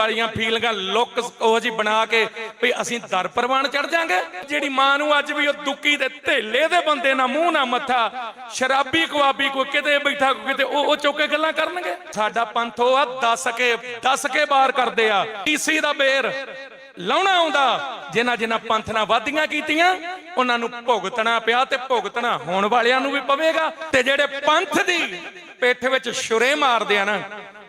ਵਾਲੀਆਂ ਫੀਲਿੰਗਾਂ ਲੁੱਕ ਉਹ ਜੀ ਬਣਾ ਕੇ ਵੀ ਅਸੀਂ ਦਰ ਪ੍ਰਵਾਨ ਚੜ ਜਾਾਂਗੇ। ਜਿਹੜੀ ਮਾਂ ਨੂੰ ਅੱਜ ਵੀ ਉਹ ਦੁੱਕੀ ਦੇ ਢੇਲੇ ਦੇ ਬੰਦੇ ਨਾਲ ਮੂੰਹ ਨਾ ਮੱਥਾ, ਸ਼ਰਾਬੀ ਕਵਾਬੀ ਕੋਈ ਕਿਤੇ ਬੈਠਾ, ਕੋਈ ਕਿਤੇ ਉਹ ਉਹ ਚੁੱਕ ਗੱਲਾਂ ਕਰਨਗੇ। ਸਾਡਾ ਪੰਥ ਉਹ ਆ, ਦੱਸ ਕੇ ਦੱਸ ਕੇ ਬਾਹਰ ਕਰਦੇ ਆ। ਈਸੀ ਦਾ ਬੇਰ ਲਾਉਣਾ ਆਉਂਦਾ, ਜਿਨ੍ਹਾਂ ਜਿਨ੍ਹਾਂ ਪੰਥ ਨਾਲ ਵਾਦੀਆਂ ਕੀਤੀਆਂ, ਉਹਨਾਂ ਨੂੰ ਭੁਗਤਣਾ ਪਿਆ ਤੇ ਭੁਗਤਣਾ ਹੋਣ ਵਾਲਿਆਂ ਨੂੰ ਵੀ ਪਵੇਗਾ। ਤੇ ਜਿਹੜੇ ਪੰਥ ਦੀ ਪਿੱਠ ਵਿੱਚ ਛੁਰੇ ਮਾਰਦੇ ਆ ਨਾ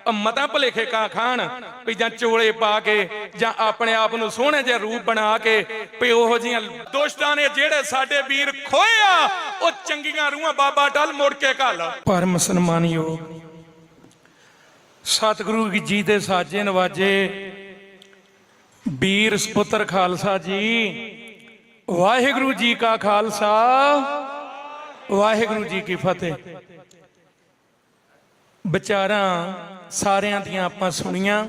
ਮਤਾ ਭਲੇਖੇ ਕਾ ਖਾਣ, ਵੀ ਜਾਂ ਚੋਲੇ ਪਾ ਕੇ, ਜਾਂ ਆਪਣੇ ਆਪ ਨੂੰ ਸੋਹਣੇ ਜਿਹੇ ਰੂਪ ਬਣਾ ਕੇ, ਵੀ ਉਹੋ ਜੀਆਂ ਦੋਸਤਾਂ ਨੇ ਜਿਹੜੇ ਸਾਡੇ ਵੀਰ ਖੋਏ ਉਹ ਚੰਗੀਆਂ ਰੂਹਾਂ ਬਾਬਾ ਟਲ ਮੁੜ ਕੇ ਘੱਲ। ਪਰਮ ਸਨਮਾਨਯੋਗ ਸਤਿਗੁਰੂ ਜੀ ਦੇ ਸਾਜੇ ਨਵਾਜੇ ਵੀਰ ਸੁਪੁੱਤਰ ਖਾਲਸਾ ਜੀ, ਵਾਹਿਗੁਰੂ ਜੀ ਕਾ ਖਾਲਸਾ, ਵਾਹਿਗੁਰੂ ਜੀ ਕੀ ਫਤਿਹ। ਵਿਚਾਰਾਂ ਸਾਰਿਆਂ ਦੀਆਂ ਆਪਾਂ ਸੁਣੀਆਂ।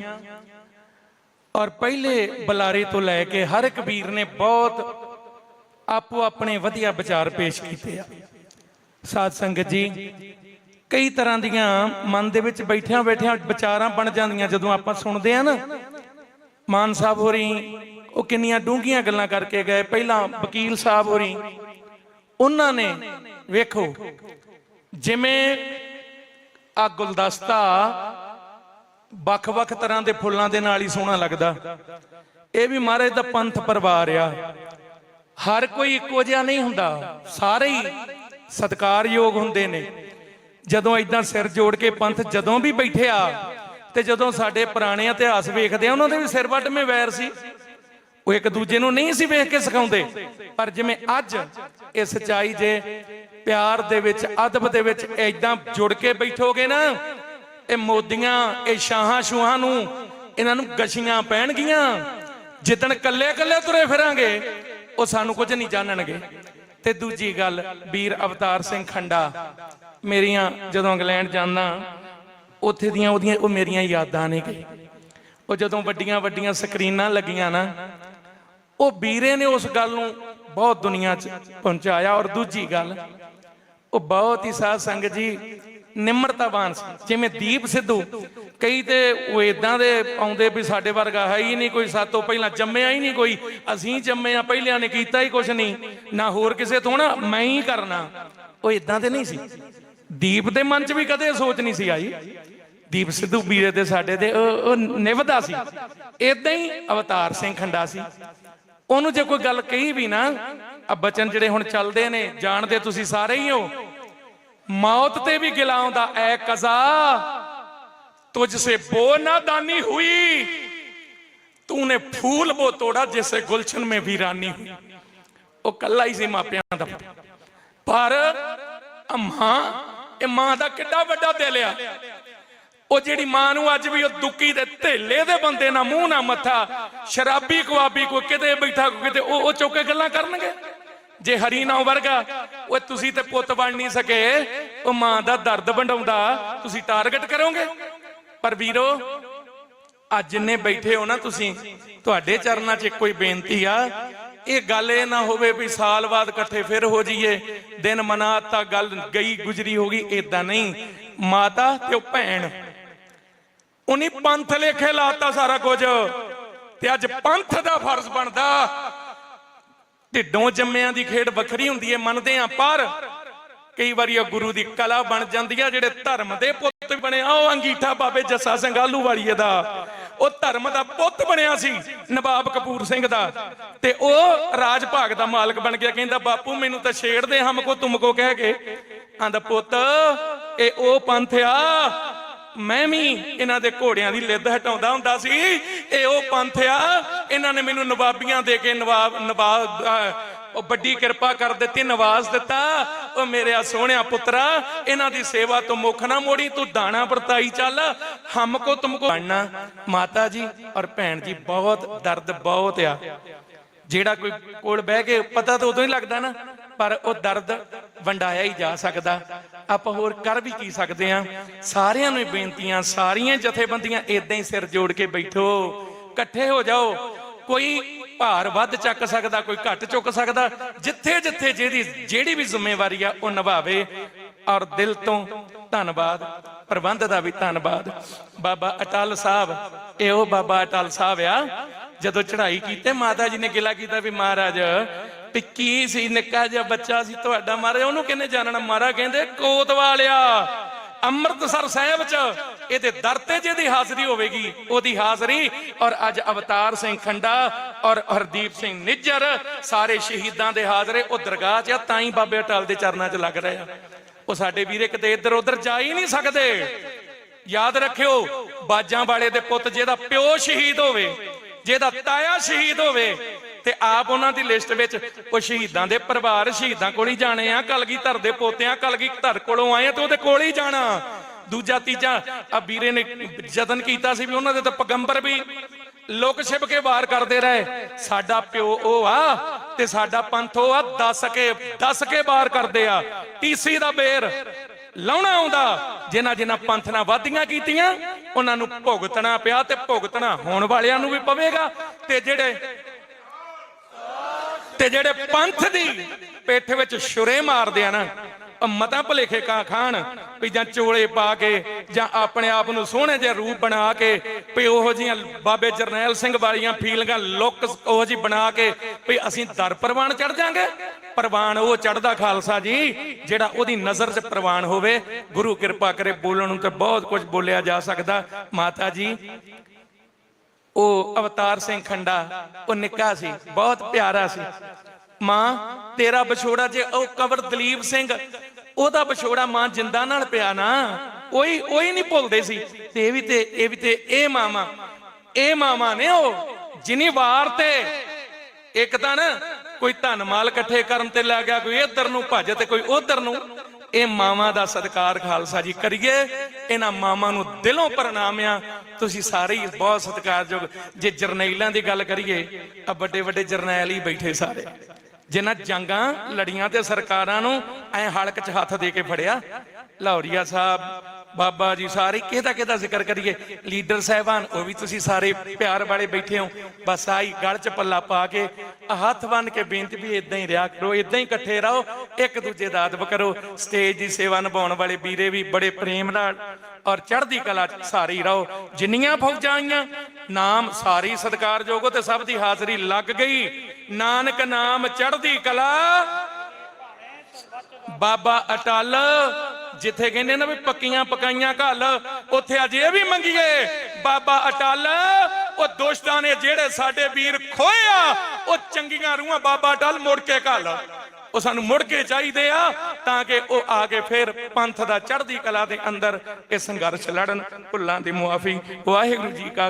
ਔਰ ਪਹਿਲੇ ਬੁਲਾਰੇ ਤੋਂ ਲੈ ਕੇ ਹਰ ਇੱਕ ਵੀਰ ਨੇ ਬਹੁਤ ਆਪੋ ਆਪਣੇ ਵਧੀਆ ਵਿਚਾਰ ਪੇਸ਼ ਕੀਤੇ ਆ। ਸਾਧ ਸੰਗਤ ਜੀ, ਕਈ ਤਰ੍ਹਾਂ ਦੀਆਂ ਮਨ ਦੇ ਵਿੱਚ ਬੈਠਿਆਂ ਬੈਠਿਆਂ ਵਿਚਾਰਾਂ ਬਣ ਜਾਂਦੀਆਂ ਜਦੋਂ ਆਪਾਂ ਸੁਣਦੇ ਆ ਨਾ। ਮਾਨ ਸਾਹਿਬ ਹੋਰੀ, ਉਹ ਕਿੰਨੀਆਂ ਡੂੰਘੀਆਂ ਗੱਲਾਂ ਕਰਕੇ ਗਏ। ਪਹਿਲਾਂ ਵਕੀਲ ਸਾਹਿਬ ਹੋਰੀ, ਉਹਨਾਂ ਨੇ ਵੇਖੋ, ਜਿਵੇਂ ਆ ਗੁਲਦਸਤਾ ਵੱਖ-ਵੱਖ ਤਰ੍ਹਾਂ ਦੇ ਫੁੱਲਾਂ ਦੇ ਨਾਲ ਹੀ ਸੋਹਣਾ ਲੱਗਦਾ। ਇਹ ਵੀ ਮਹਾਰਾਜ ਦਾ ਪੰਥ ਪਰਿਵਾਰ ਆ। ਹਰ ਕੋਈ ਇੱਕੋ ਜਿਹਾ ਨਹੀਂ ਹੁੰਦਾ। ਸਾਰੇ ਹੀ ਸਤਿਕਾਰਯੋਗ ਹੁੰਦੇ ਨੇ। ਜਦੋਂ ਇਦਾਂ ਸਿਰ ਜੋੜ ਕੇ ਪੰਥ ਜਦੋਂ ਵੀ ਬੈਠਿਆ ਤੇ ਜਦੋਂ ਸਾਡੇ ਪੁਰਾਣੇ ਇਤਿਹਾਸ ਵੇਖਦੇ ਆ, ਉਹਨਾਂ ਦੇ ਵੀ ਸਿਰ ਵੱਟਵੇਂ ਵੈਰ ਸੀ। ਉਹ ਇੱਕ ਦੂਜੇ ਨੂੰ ਨਹੀਂ ਸੀ ਵੇਖ ਕੇ ਸਿਖਾਉਂਦੇ। ਪਰ ਜਿਵੇਂ ਅੱਜ ਇਹ ਸਚਾਈ ਜੇ ਪਿਆਰ ਦੇ ਵਿੱਚ, ਅਦਬ ਦੇ ਵਿੱਚ ਐਦਾਂ ਜੁੜ ਕੇ ਬੈਠੋਗੇ ਨਾ, ਇਹ ਮੋਦੀਆਂ, ਇਹ ਸ਼ਾਹਾਂ ਸ਼ੂਹਾਂ ਨੂੰ, ਇਹਨਾਂ ਨੂੰ ਗਸ਼ੀਆਂ ਪੈਣਗੀਆਂ। ਜਿੱਦਣ ਕੱਲੇ ਕੱਲੇ ਤੁਰੇ ਫਿਰਾਂਗੇ, ਉਹ ਸਾਨੂੰ ਕੁਝ ਨਹੀਂ ਜਾਣਨਗੇ। ਤੇ ਦੂਜੀ ਗੱਲ, ਵੀਰ ਅਵਤਾਰ ਸਿੰਘ ਖੰਡਾ, ਮੇਰੀਆਂ ਜਦੋਂ ਇੰਗਲੈਂਡ ਜਾਂਦਾ, ਉੱਥੇ ਦੀਆਂ ਉਹਦੀਆਂ, ਉਹ ਮੇਰੀਆਂ ਯਾਦਾਂ ਨੇ ਕਿ ਉਹ ਜਦੋਂ ਵੱਡੀਆਂ ਵੱਡੀਆਂ ਸਕਰੀਨਾਂ ਲੱਗੀਆਂ ਨਾ ਉਹ ਵੀਰੇ ਨੇ ਉਸ ਗੱਲ ਨੂੰ ਬਹੁਤ ਦੁਨੀਆ 'ਚ ਪਹੁੰਚਾਇਆ ਔਰ ਦੂਜੀ ਗੱਲ, ਉਹ ਬਹੁਤ ਹੀ ਸਾਧ ਸੰਗਤ ਜੀ ਨਿਮਰਤਾਵਾਨ ਸੀ। ਜਿਵੇਂ ਦੀਪ ਸਿੱਧੂ, ਕਈ ਤੇ ਉਹ ਇਦਾਂ ਦੇ ਆਉਂਦੇ ਵੀ ਸਾਡੇ ਵਰਗਾ ਹੈ ਹੀ ਨਹੀਂ, ਕੋਈ ਸਾਤੋਂ ਪਹਿਲਾਂ ਜੰਮਿਆ ਹੀ ਨਹੀਂ ਕੋਈ, ਅਸੀਂ ਜੰਮੇ ਆ ਪਹਿਲਿਆਂ ਨੇ ਕੀਤਾ ਹੀ ਕੁਝ ਨਹੀਂ, ਨਾ ਹੋਰ ਕਿਸੇ ਤੋਂ, ਨਾ ਮੈਂ ਹੀ ਕਰਨਾ। ਉਹ ਇਦਾਂ ਦੇ ਨਹੀਂ ਸੀ। ਦੀਪ ਦੇ ਮਨ 'ਚ ਵੀ ਕਦੇ ਸੋਚ ਨਹੀਂ ਸੀ ਆਈ। ਦੀਪ ਸਿੱਧੂ ਵੀਰੇ ਦੇ ਸਾਡੇ ਦੇ ਉਹ ਉਹ ਨਿਭਦਾ ਸੀ। ਇਦਾਂ ਹੀ ਅਵਤਾਰ ਸਿੰਘ ਖੰਡਾ ਸੀ। ਉਹਨੂੰ ਜੇ ਕੋਈ ਗੱਲ ਕਹੀ ਵੀ ਨਾ, ਆ ਬਚਨ ਜਿਹੜੇ ਹੁਣ ਚੱਲਦੇ ਨੇ, ਜਾਣਦੇ ਤੁਸੀਂ ਸਾਰੇ ਹੀ ਹੋ, ਮੌਤ ਤੇ ਵੀ ਗਿਲਾਉਂਦਾ, ਐ ਕਜ਼ਾ ਤੁਝ ਸੇ ਬੋ ਨਾਦਾਨੀ ਹੋਈ, ਤੂਨੇ ਫੂਲ ਬੋ ਤੋੜਾ ਜਿਸੇ ਗੁਲਸ਼ਨ ਮੇ ਵੀਰਾਨੀ ਹੋਈ। ਉਹ ਕੱਲਾ ਹੀ ਸੀ ਮਾਪਿਆਂ ਦਾ। ਪਰ ਅਮਾਂ ਇਹ ਮਾਂ ਦਾ ਕਿੱਡਾ ਵੱਡਾ ਦਿਲ ਆ। ਉਹ ਜਿਹੜੀ ਮਾਂ ਨੂੰ ਅੱਜ ਵੀ ਉਹ ਦੁੱਕੀ ਦੇ ਢੇਲੇ ਦੇ ਬੰਦੇ ਨਾ ਮੂੰਹ ਨਾ ਮੱਥਾ, ਸ਼ਰਾਬੀ ਕਵਾਬੀ ਕੋਈ ਕਿਤੇ ਬੈਠਾ, ਕੋਈ ਕਿਤੇ, ਉਹ ਉਹ ਚੁੱਕ ਗੱਲਾਂ ਕਰਨਗੇ। ਜੇ ਹਰੀ ਨਾ ਵਰਗਾ ਉਹ ਤੁਸੀਂ ਤੇ ਪੁੱਤ ਬਣ ਨਹੀਂ ਸਕੇ। ਉਹ ਮਾਂ ਦਾ ਦਰਦ ਵੰਡਾਉਂਦਾ, ਤੁਸੀਂ ਟਾਰਗੇਟ ਕਰੋਗੇ। ਪਰ ਵੀਰੋ, ਅੱਜ ਜਿੰਨੇ ਬੈਠੇ ਹੋ ਨਾ ਤੁਸੀਂ, ਤੁਹਾਡੇ ਚਰਨਾਂ 'ਚ ਇੱਕੋ ਹੀ ਬੇਨਤੀ ਆ। ਇਹ ਗੱਲ ਇਹ ਨਾ ਹੋਵੇ ਵੀ ਸਾਲ ਬਾਅਦ ਇਕੱਠੇ ਫਿਰ ਹੋ ਜਾਈਏ, ਦਿਨ ਮਨਾਤਾ, ਗੱਲ ਗਈ, ਗੁਜਰੀ ਹੋ ਗਈ ਇਦਾਂ ਨਹੀਂ। ਮਾਤਾ ਤੇ ਉਹ ਭੈਣ ਉਹਨੇ ਪੰਥ ਲੇਖੇ ਲਾਤਾ ਸਾਰਾ ਕੁਝ। ਤੇ ਅੱਜ ਪੰਥ ਦਾ ਫਰਜ਼ ਬਣਦਾ, ਢਿੱਡੋਂ ਜੰਮਿਆਂ ਦੀ ਖੇਡ ਵੱਖਰੀ ਹੁੰਦੀ ਹੈ ਮੰਨਦੇ ਆ, ਪਰ ਕਈ ਵਾਰੀ ਉਹ ਗੁਰੂ ਦੀ ਕਲਾ ਬਣ ਜਾਂਦੀ ਆ, ਜਿਹੜੇ ਧਰਮ ਦੇ ਪੁੱਤ ਬਣੇ ਆ ਉਹ ਅੰਗੀਠਾ ਬਾਬੇ ਜੱਸਾ ਸਿੰਘ ਆਲੂ ਵਾਲੀਏ ਦਾ। ਉਹ ਧਰਮ ਦਾ ਪੁੱਤ ਬਣਿਆ ਸੀ, ਨਵਾਬ ਕਪੂਰ ਸਿੰਘ ਦਾ। ਤੇ ਉਹ ਰਾਜ ਭਾਗ ਦਾ ਮਾਲਕ ਬਣ ਗਿਆ, ਕਹਿੰਦਾ, ਬਾਪੂ, ਮੈਨੂੰ ਤਾਂ ਛੇੜਦੇ ਹਮਕੋ ਤੁਮਕੋ ਕਹਿ ਕੇ। ਆਂਦਾ, ਪੁੱਤ, ਇਹ ਉਹ ਪੰਥ ਆ ਮੈਂ ਵੀ ਇਹਨਾਂ ਦੇ ਘੋੜਿਆਂ ਦੀ ਲਿੱਦ ਹਟਾਉਂਦਾ ਹੁੰਦਾ ਸੀ। ਇਹ ਉਹ ਪੰਥ ਆ। ਇਹਨਾਂ ਨੇ ਮੈਨੂੰ ਨਵਾਬੀਆਂ ਦੇ ਕੇ ਨਵਾਬ ਨਵਾਬ ਉਹ ਵੱਡੀ ਕਿਰਪਾ ਕਰ ਦਿੱਤੀ, ਨਵਾਜ਼ ਦਿੱਤਾ। ਉਹ ਮੇਰੇ ਸੋਹਣਿਆ ਪੁੱਤਰਾ, ਇਹਨਾਂ ਦੀ ਸੇਵਾ ਤੋਂ ਮੁੱਖ ਨਾ ਮੋੜੀ, ਤੂੰ ਦਾਣਾ ਵਰਤਾਈ ਚੱਲ। ਹਮ ਕੋ ਤੁਮ ਕੋ ਬਣਨਾ। ਮਾਤਾ ਜੀ ਔਰ ਭੈਣ ਜੀ, ਬਹੁਤ ਦਰਦ ਬਹੁਤ ਆ। ਜਿਹੜਾ ਕੋਈ ਕੋਲ ਬਹਿ ਕੇ ਪਤਾ ਤਾਂ ਉਦੋਂ ਹੀ ਲੱਗਦਾ ਨਾ। ਪਰ ਉਹ ਦਰਦ ਵੰਡਾਇਆ ਹੀ ਜਾ ਸਕਦਾ। ਆਪਾਂ ਹੋਰ ਕਰ ਵੀ ਕੀ ਸਕਦੇ ਆ ਸਾਰਿਆਂ ਨੂੰ ਬੇਨਤੀਆਂ, ਸਾਰੀਆਂ ਜਥੇਬੰਦੀਆਂ ਇਦਾਂ ਹੀ ਸਿਰ ਜੋੜ ਕੇ ਬੈਠੋ। ਇਕੱਠੇ ਹੋ ਜਾਓ। ਕੋਈ ਭਾਰ ਵੱਧ ਚੱਕ ਸਕਦਾ, ਕੋਈ ਘੱਟ ਚੁੱਕ ਸਕਦਾ। ਜਿੱਥੇ ਜਿੱਥੇ ਜਿਹਦੀ ਜਿਹੜੀ ਵੀ ਜ਼ਿੰਮੇਵਾਰੀ ਆ, ਉਹ ਨਿਭਾਵੇ। ਔਰ ਦਿਲ ਤੋਂ ਧੰਨਵਾਦ, ਪ੍ਰਬੰਧ ਦਾ ਵੀ ਧੰਨਵਾਦ। ਬਾਬਾ ਅਟਲ ਸਾਹਿਬ, ਇਹ ਉਹ ਬਾਬਾ ਅਟਲ ਸਾਹਿਬ ਆ। ਜਦੋਂ ਚੜ੍ਹਾਈ ਕੀਤੇ, ਮਾਤਾ ਜੀ ਨੇ ਗਿਲਾ ਕੀਤਾ ਵੀ ਮਹਾਰਾਜ ਵੀ ਸੀ, ਨਿੱਕਾ ਜਿਹਾ ਬੱਚਾ ਸੀ, ਤੁਹਾਡਾ ਮਹਾਰਾਜ ਉਹਨੂੰ ਕਿੰਨੇ ਜਾਣਨਾ ਮਹਾਰਾਜ ਕਹਿੰਦੇ ਕੋਤ ਅੰਮ੍ਰਿਤਸਰ ਸਾਹਿਬ ਚ ਇਹਦੇ ਦਰ ਤੇ ਜਿਹਦੀ ਹਾਜ਼ਰੀ ਹੋਵੇਗੀ, ਉਹਦੀ ਹਾਜ਼ਰੀ। ਔਰ ਅੱਜ ਅਵਤਾਰ ਸਿੰਘ ਖੰਡਾ ਔਰ ਹਰਦੀਪ ਸਿੰਘ ਨਿੱਜਰ ਸਾਰੇ ਸ਼ਹੀਦਾਂ ਦੇ ਹਾਜ਼ਰੇ। ਉਹ ਦਰਗਾਹ 'ਚ ਆ, ਤਾਂ ਹੀ ਬਾਬੇ ਅਟਲ ਦੇ ਚਰਨਾਂ 'ਚ ਲੱਗ ਰਹੇ ਆ। ਉਹ ਸਾਡੇ ਵੀਰੇ ਕਿਤੇ ਇੱਧਰ ਉੱਧਰ ਜਾ ਹੀ ਨਹੀਂ ਸਕਦੇ। ਯਾਦ ਰੱਖਿਓ ਬਾਜਾਂ ਵਾਲੇ ਦੇ ਪੁੱਤ ਜਿਹਦਾ ਪਿਓ ਸ਼ਹੀਦ ਹੋਵੇ, ਜਿਹਦਾ ਤਾਇਆ ਸ਼ਹੀਦ ਹੋਵੇ ਤੇ ਆਪ ਉਹਨਾਂ ਦੀ ਲਿਸਟ ਵਿੱਚ ਉਹ ਸ਼ਹੀਦਾਂ ਦੇ ਪਰਿਵਾਰ ਸ਼ਹੀਦਾਂ ਕੋਲ ਹੀ ਜਾਣੇ ਆ ਕਲਗੀ ਦੇ ਪੋਤਿਆਂ ਕਲਗੀ ਕੋਲੋਂ ਆਏ ਆ ਤੇ ਉਹਦੇ ਕੋਲ ਹੀ ਜਾਣਾ। ਦੂਜਾ, ਤੀਜਾ, ਆ ਵੀਰੇ ਨੇ ਯਤਨ ਕੀਤਾ ਸੀ ਵੀ ਉਹਨਾਂ ਦੇ ਤਾਂ ਪਗੰਬਰ ਵੀ ਲੁਕ ਛਿਪ ਕੇ ਵਾਰ ਕਰਦੇ ਰਹੇ। ਸਾਡਾ ਪਿਓ ਉਹ ਆ ਤੇ ਸਾਡਾ ਪੰਥ ਉਹ ਆ, ਦੱਸ ਕੇ ਦੱਸ ਕੇ ਵਾਰ ਕਰਦੇ ਆ। ਟੀਸੀ ਦਾ ਬੇਰ ਲਾਉਣਾ ਆਉਂਦਾ, ਜਿਨ੍ਹਾਂ ਜਿਨ੍ਹਾਂ ਪੰਥ ਨਾਲ ਵਾਦੀਆਂ ਕੀਤੀਆਂ, ਉਹਨਾਂ ਨੂੰ ਭੁਗਤਣਾ ਪਿਆ ਤੇ ਭੁਗਤਣਾ ਹੋਣ ਵਾਲਿਆਂ ਨੂੰ ਵੀ ਪਵੇਗਾ। ਤੇ ਜਿਹੜੇ ਤੇ ਜਿਹੜੇ ਪੰਥ ਦੀ ਪਿੱਠ ਵਿੱਚ ਛੁਰੇ ਮਾਰਦੇ ਆ ਨਾ ਮਤਾ ਭਲੇਖੇ ਕਾ ਖਾਣ ਵੀ ਜਾਂ ਚੋਲੇ ਪਾ ਕੇ ਜਾਂ ਆਪਣੇ ਆਪ ਨੂੰ ਸੋਹਣੇ ਜਿਹੇ ਰੂਪ ਬਣਾ ਕੇ ਵੀ ਉਹੋ ਜੀਆਂ ਬਾਬੇ ਜਰਨੈਲ ਸਿੰਘ ਵਾਲੀਆਂ ਫੀਲਿੰਗਾਂ ਲੁੱਕ ਉਹੋ ਜੀ ਬਣਾ ਕੇ ਵੀ ਅਸੀਂ ਦਰ ਪ੍ਰਵਾਨ ਚੜ ਜਾਾਂਗੇ। ਪ੍ਰਵਾਨ ਉਹ ਚੜਦਾ ਖਾਲਸਾ ਜੀ ਜਿਹੜਾ ਉਹਦੀ ਨਜ਼ਰ 'ਚ ਪ੍ਰਵਾਨ ਹੋਵੇ। ਗੁਰੂ ਕਿਰਪਾ ਕਰੇ ਬੋਲਣ ਨੂੰ ਤੇ ਬਹੁਤ ਕੁਝ ਬੋਲਿਆ ਜਾ ਸਕਦਾ। ਮਾਤਾ ਜੀ ਉਹ ਅਵਤਾਰ ਸਿੰਘ ਖੰਡਾ, ਉਹ ਨਿੱਕਾ ਸੀ, ਬਹੁਤ ਪਿਆਰਾ ਸੀ। ਮਾਂ, ਤੇਰਾ ਵਿਛੋੜਾ ਜੇ ਉਹ ਕਵਰ ਦਲੀਪ ਸਿੰਘ, ਉਹਦਾ ਵਿਛੋੜਾ ਮਾਂ ਜਿੰਦਾ ਨਾਲ ਪਿਆ ਨਾ, ਉਹੀ ਉਹੀ ਨਹੀਂ ਭੁੱਲਦੇ ਸੀ। ਤੇ ਇਹ ਵੀ ਤੇ, ਇਹ ਵੀ ਤੇ, ਇਹ ਮਾਮਾ ਇਹ ਮਾਮਾ ਨੇ ਉਹ, ਜਿਨੀ ਵਾਰ ਤੇ ਇੱਕ ਤਾਂ ਨਾ ਕੋਈ ਧਨ ਮਾਲ ਇਕੱਠੇ ਕਰਨ ਤੇ ਲੱਗ ਗਿਆ, ਕੋਈ ਇੱਧਰ ਨੂੰ ਭੱਜ ਤੇ ਕੋਈ ਉੱਧਰ ਨੂੰ, ਇਹ ਮਾਮਾ ਦਾ ਸਤਿਕਾਰ ਖਾਲਸਾ ਜੀ ਕਰੀਏ, ਇਹਨਾਂ ਮਾਮਾ ਨੂੰ ਦਿਲੋਂ ਪ੍ਰਣਾਮ ਆ ਤੁਸੀਂ ਸਾਰੇ ਹੀ ਬਹੁਤ ਸਤਿਕਾਰਯੋਗ। ਜੇ ਜਰਨੈਲਾਂ ਦੀ ਗੱਲ ਕਰੀਏ ਆ ਵੱਡੇ ਵੱਡੇ ਜਰਨੈਲ ਹੀ ਬੈਠੇ ਸਾਰੇ। ਜਿਨ੍ਹਾਂ ਜੰਗਾਂ ਲੜੀਆਂ ਤੇ ਸਰਕਾਰਾਂ ਨੂੰ ਐ ਹਲਕ 'ਚ ਹੱਥ ਦੇ ਕੇ ਫੜਿਆ। ਲਾਹੌਰੀਆ ਸਾਹਿਬ, ਬਾਬਾ ਜੀ ਸਾਰੇ ਕਿਹਦਾ ਕਿਹਦਾ ਜ਼ਿਕਰ ਕਰੀਏ? ਲੀਡਰ ਸਾਹਿਬਾਨ, ਉਹ ਵੀ ਤੁਸੀਂ ਸਾਰੇ ਪਿਆਰ ਵਾਲੇ ਬੈਠੇ ਹੋ। ਬਸ ਆਈ ਗਲ 'ਚ ਪੱਲਾ ਪਾ ਕੇ ਹੱਥ ਬੰਨ ਕੇ ਬੇਨਤੀ ਵੀ ਇਦਾਂ ਹੀ ਰਿਹਾ ਕਰੋ ਇਦਾਂ ਹੀ ਇਕੱਠੇ ਰਹੋ, ਇੱਕ ਦੂਜੇ ਦਾ ਅਦਬ ਕਰੋ। ਸਟੇਜ ਦੀ ਸੇਵਾ ਨਿਭਾਉਣ ਵਾਲੇ ਵੀਰੇ ਵੀ ਬੜੇ ਪ੍ਰੇਮ ਨਾਲ ਔਰ ਚੜ੍ਹਦੀ ਕਲਾ ਸਾਰੀ ਰਹੋ। ਜਿੰਨੀਆਂ ਫੌਜਾਂ ਆਈਆਂ, ਨਾਮ ਸਾਰੀ ਸਤਿਕਾਰਯੋਗ ਤੇ ਸਭ ਦੀ ਹਾਜ਼ਰੀ ਲੱਗ ਗਈ। ਨਾਨਕ ਨਾਮ ਚੜ੍ਹਦੀ ਕਲਾ। ਬਾਬਾ ਅਟਲ, ਜਿੱਥੇ ਕਹਿੰਦੇ ਨਾ ਵੀ ਪੱਕੀਆਂ ਪਕਾਈਆਂ ਘੱਲ, ਉੱਥੇ ਅੱਜ ਇਹ ਵੀ ਮੰਗੀਏ, ਬਾਬਾ ਅਟਲ, ਉਹ ਦੋਸਤਾਂ ਨੇ ਜਿਹੜੇ ਸਾਡੇ ਵੀਰ ਖੋਏ ਆ, ਉਹ ਚੰਗੀਆਂ ਰੂਹਾਂ ਬਾਬਾ ਅਟਲ ਮੁੜ ਕੇ ਘੱਲ। ਉਹ ਸਾਨੂੰ ਮੁੜ ਕੇ ਚਾਹੀਦੇ ਆ ਤਾਂ ਕਿ ਉਹ ਆ ਕੇ ਫਿਰ ਪੰਥ ਦਾ ਚੜ੍ਹਦੀ ਕਲਾ ਦੇ ਅੰਦਰ ਇਹ ਸੰਘਰਸ਼ ਲੜਨ, ਭੁੱਲਾਂ ਦੀ ਮੁਆਫੀ। ਵਾਹਿਗੁਰੂ ਜੀ ਕਾ